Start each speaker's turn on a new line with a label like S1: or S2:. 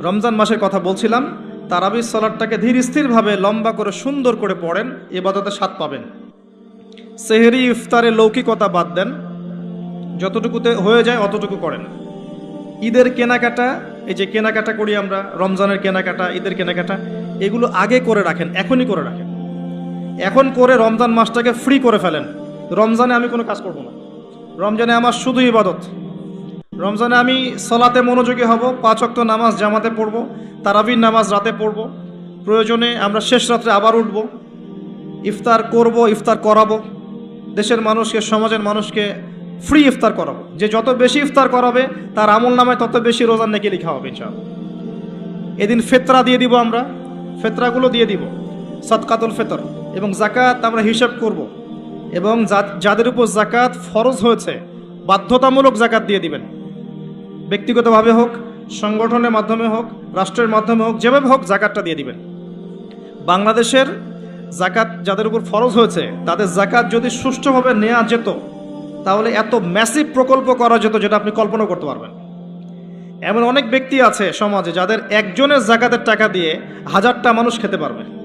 S1: রমজান মাসের কথা বলছিলাম তারাবির সলাটটাকে ধীর স্থিরভাবে লম্বা করে সুন্দর করে পড়েন, এবাদতে স্বাদ পাবেন। সেহেরি, ইফতারে লৌকিকতা বাদ দেন, যতটুকুতে হয়ে যায় অতটুকু করেন। ঈদের কেনাকাটা, এই যে কেনাকাটা করি আমরা, রমজানের কেনাকাটা, ঈদের কেনাকাটা, এগুলো আগে করে রাখেন, এখনই করে রাখেন। এখন করে রমজান মাসটাকে ফ্রি করে ফেলেন। রমজানে আমি কোনো কাজ করব না। রমজানে আমার শুধু ইবাদত। রমজানে আমি সলাতে মনোযোগী হব, পাঁচ অক্ত নামাজ জামাতে পড়ব, তারাবির নামাজ রাতে পড়ব। প্রয়োজনে আমরা শেষ রাত্রে আবার উঠব, ইফতার করব, ইফতার করাবো। দেশের মানুষকে, সমাজের মানুষকে ফ্রি ইফতার করাবো। যে যত বেশি ইফতার করাবে, তার আমল নামায় তত বেশি রোজার নাকি লেখা হবে ইনশাআল্লাহ। এদিন ফেতরা দিয়ে দিব আমরা, ফেতরাগুলো দিয়ে দিব সৎকাতুল ফেতর, এবং জাকাত আমরা হিসাব করব। এবং যাদের উপর জাকাত ফরজ হয়েছে, বাধ্যতামূলক জাকাত দিয়ে দিবেন। ব্যক্তিগতভাবে হোক, সংগঠনের মাধ্যমে হোক, রাষ্ট্রের মাধ্যমে হোক, যেভাবে হোক জাকাতটা দিয়ে দিবেন। বাংলাদেশের জাকাত যাদের উপর ফরজ হয়েছে, তাদের জাকাত যদি সুষ্ঠুভাবে নেওয়া যেত, তাহলে এত ম্যাসিভ প্রকল্প করা যেত যেটা আপনি কল্পনা করতে পারবেন। এমন অনেক ব্যক্তি আছে সমাজে যাদের একজনের জাকাতের টাকা দিয়ে হাজারটা মানুষ খেতে পারবে।